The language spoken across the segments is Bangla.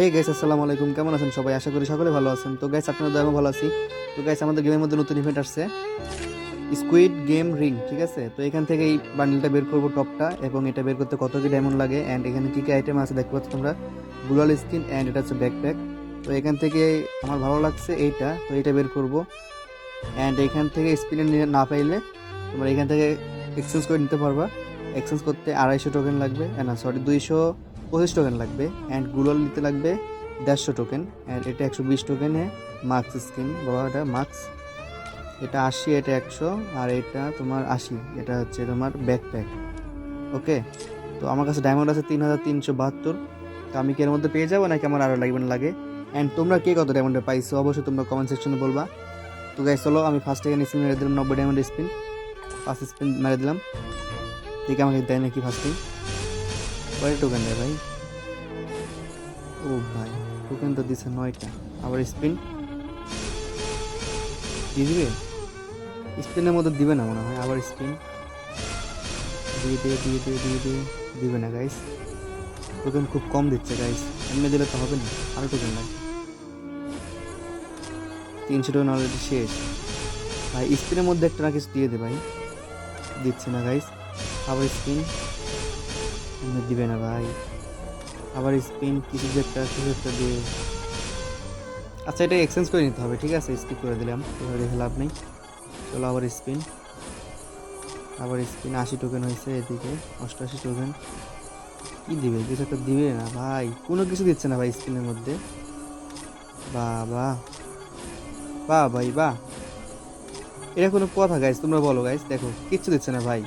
হে গাইস আসসালামু আলাইকুম। কেমন আছেন সবাই? আশা করি সকলে ভালো আছেন। তো গাইস আপনাদের আমি ভালো আছি। তো গাইস আমাদের গেমের মধ্যে নতুন ইভেন্ট আসছে। স্কুইড গেম রিং ঠিক আছে? তো এখান থেকে এই বান্ডেলটা বের করব টপটা এবং এটা বের করতে কত কি ডায়মন্ড লাগে অ্যান্ড এখানে কী কী আইটেম আছে দেখতে পাচ্ছ তোমরা? গুলাল স্কিন অ্যান্ড এটা হচ্ছে ব্যাকপ্যাক তো এখান থেকে আমার ভালো লাগছে এইটা। তো এইটা বের করব। অ্যান্ড এখান থেকে স্পিনে না পাইলে তোমরা এখান থেকে এক্সচেঞ্জ করে নিতে পারবা। এক্সচেঞ্জ করতে আড়াইশো টোকেন লাগবে। না সরি দুইশো পঁচিশ টোকেন লাগবে অ্যান্ড গুগল নিতে লাগবে দেড়শো টোকেন অ্যান্ড এটা একশো বিশ টোকেনে মার্কস স্কিন বাবা এটা মার্কস এটা আশি, এটা একশো আর এটা তোমার আশি, এটা হচ্ছে তোমার ব্যাকপ্যাক ওকে তো আমার কাছে ডায়মন্ড আছে তিন হাজার তিনশো বাহাত্তর। তো আমি কি এর মধ্যে পেয়ে যাব নাকি আমার আরও লাগবে না লাগে? অ্যান্ড তোমরা কে কত ডায়মন্ডে পাইছো? অবশ্যই তোমরা কমেন্ট সেকশনে বলবা। তো গাইস চলো আমি ফার্স্ট এখানে স্পিন মেরে দিলাম নব্বই ডায়মন্ড স্পিন ফার্স্ট স্পিন মেরে দিলাম। ঠিক আমাকে দেয় নাকি ফার্স্টে কয় টোকেন দেয় ভাই ও ভাই টোকেন তো দিছে নয়টা আবার স্পিন দিয়ে দিবে স্পিনের মধ্যে দিবে না মনে হয় আবার স্পিন দিয়ে দিয়ে দিয়ে দিয়ে দিয়ে দিয়ে দিবে না গাইস টোকেন খুব কম দিচ্ছে গাইস এমনি দিলে তো হবে না। আরও টোকেন লাগে তিনশো টোকেন অলরেডি শেষ। ভাই স্পিনের মধ্যে একটা না কিছু দিয়ে দে ভাই। দিচ্ছে না গাইস আবার স্পিন দিবে না ভাই। আবার স্পিন কিছু একটা কিছু একটা দিয়ে। আচ্ছা এটা এক্সচেঞ্জ করে নিতে হবে, ঠিক আছে? স্কিপ করে দিলাম এবার দেখে লাভ নেই। চলো আবার স্পিন আবার স্পিন আশি টোকেন হয়েছে এদিকে অষ্টআশি টোকেন কি দিবে? কিছু একটা দিবে না ভাই। কোনো কিছু দিচ্ছে না ভাই স্পিনের মধ্যে। বাহ বাহ ভাই, বাহ। এটা কোনো কথা গাইস তোমরা বলো গাইস দেখো, কিচ্ছু দিচ্ছে না ভাই।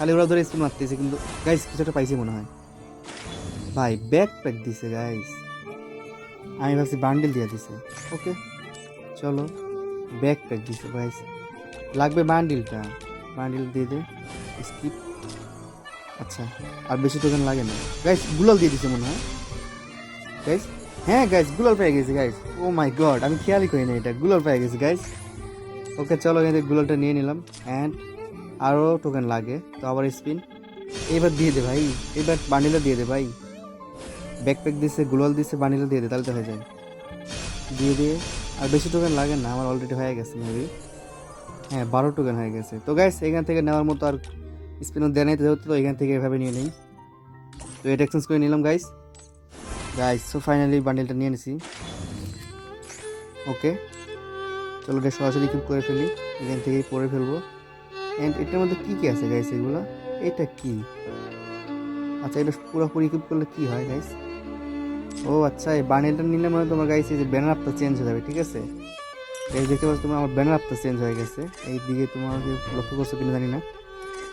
খালি ওরা ধরে স্পিন মারতেছে, কিন্তু গাইস কিছু একটা পাইছি মনে হয়। ভাই ব্যাক প্যাক দিছে গাইস আমি ভাবছি বান্ডেল দিয়ে দিছে। ওকে চলো ব্যাক প্যাক দিছে গাইস লাগবে বান্ডিলটা বান্ডিল দিয়ে দে স্কিপ আচ্ছা আর বেশি টোকেন লাগে না। গাইস গুলাল দিয়ে দিছে মনে হয়। গাইস হ্যাঁ গাইস গুলাল পেয়ে গেছে গাইস ও মাই গড আমি খেয়ালই করি না এটা। গুলাল পেয়ে গেছে গাইস ওকে চলো, এখান গুলালটা নিয়ে নিলাম। অ্যান্ড আরও টোকেন লাগে, তো আবার স্পিন এবার দিয়ে দে ভাই এবার বান্ডিলটা দিয়ে দে ভাই। ব্যাকপ্যাক দিছে গুলাল দিছে বান্ডিলটা দিয়ে দে, তাহলে তো হয়ে যায়। দিয়ে দিয়ে আর বেশি টোকেন লাগে না, আমার অলরেডি হয়ে গেছে মেবি হ্যাঁ বারো টোকেন হয়ে গেছে। তো গাইস এখান থেকে নেওয়ার মতো আর স্পিনও দেয় নাই তো এখান থেকে এভাবে নিয়ে নিই। তো এটা এক্সচেঞ্জ করে নিলাম গাইস গাইস সো ফাইনালি বান্ডিলটা নিয়ে নিছি। ওকে চলো এটা সরাসরি কিপ করে ফেলি। এখান থেকেই পরে ফেলব। অ্যান্ড এটার মধ্যে কী কী আছে গাইস এগুলো? এটা কি? আচ্ছা এটা পুরোপুরি কিপ করলে কি হয় গাইস ও আচ্ছা এই বান্ডিলটা নিলে মানে তোমার গাইস এই যে ব্যানার আপটা চেঞ্জ হয়ে যাবে, ঠিক আছে? এই দেখতে পাচ্ছ তোমার আমার ব্যানার আপটা চেঞ্জ হয়ে গেছে। এই দিকে তোমার লক্ষ্য করছ কিনা জানি না।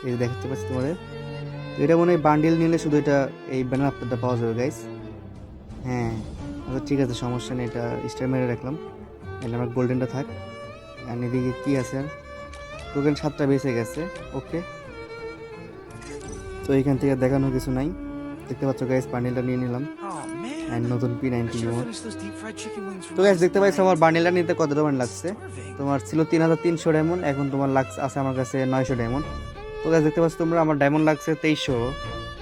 এই যে দেখাতে পাচ্ছি তোমাদের। এটা মনে হয় বান্ডিল নিলে শুধু এটা, এই ব্যানার আপটা পাওয়া যাবে গাইস হ্যাঁ আচ্ছা ঠিক আছে, সমস্যা নেই, এটা স্টার মেরে রাখলাম। এখানে আমার গোল্ডেনটা থাক। আর এদিকে কী আছে আর? টোকেন সাতটা বেঁচে গেছে ওকে তো এখান থেকে দেখানো কিছু নাই। দেখতে পাচ্ছ গাইস বান্ডিলটা নিয়ে নিলাম। অ্যান্ড নতুন পি নাইনটি তো গাইস দেখতে পাইছো আমার নিতে কত ডায়মন্ড লাগছে? তোমার ছিল তিন হাজার তিনশো ডায়মন্ড এখন তোমার লাগছে আছে আমার কাছে নয়শো ডায়মন্ড তো গাইস দেখতে পাচ্ছ তোমরা আমার ডায়মন্ড লাগছে তেইশশো।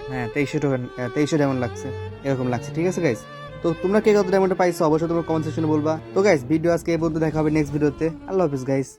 হ্যাঁ তেইশশো টোকেন তেইশশো ডায়মন্ড লাগছে। এরকম লাগছে ঠিক আছে গাইস তো তোমরা কে কত ডায়মন্ড পাইছো অবশ্যই তোমরা কমেন্ট সেকশনে বলবা। তো গাইস ভিডিও আজকে এই পর্যন্ত দেখা হবে নেক্সট ভিডিওতে আল্লাহ হাফিজ গাইস